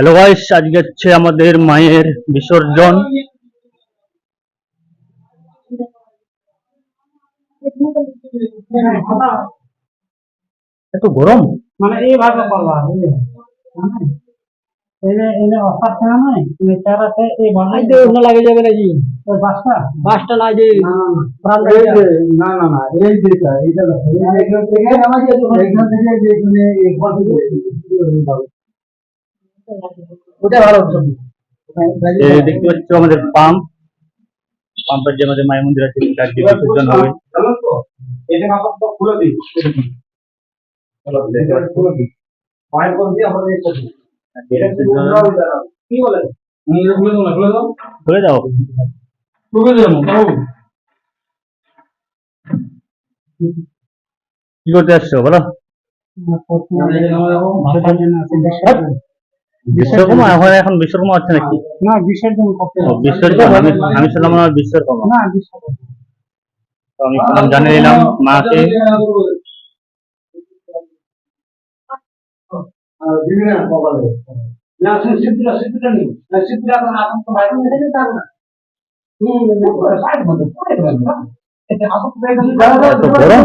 Hello guys আজকে হচ্ছে আমাদের মায়ের বিসর্জন এত গরম মানে এইভাবে করবা বুঝলে এনে এনে অফার তুমি চার আছে এই বানাই দে লাগে যাবে নাকি ওই বাসটা বাসটা না যে না না না এই যেটা এইটা এইখান থেকে এইখান থেকে যে এখানে ওটা ভালো হচ্ছে এই দেখতে পাচ্ছ আমাদের পাম্প। পাম্পের যে আমাদের মায়ের মন্দির আছে সেটা আজকে বিসর্জন হবে। খুলে দাও না খুলে দাও। খুলে দাও। খুলে দাও বাবু। কি করতে আসছো? বলো। বিশ্বকর্মা? এখন এখন বিশ্বকর্মা হচ্ছে নাকি? না বিসর্জন বিশ্বকর্মা আমি আমি শুনলাম আমার বিশ্বকর্মা। না বিসর্জন তো আমি প্রণাম জানিয়ে দিলাম মাকে। এত গরম?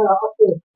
trabajos que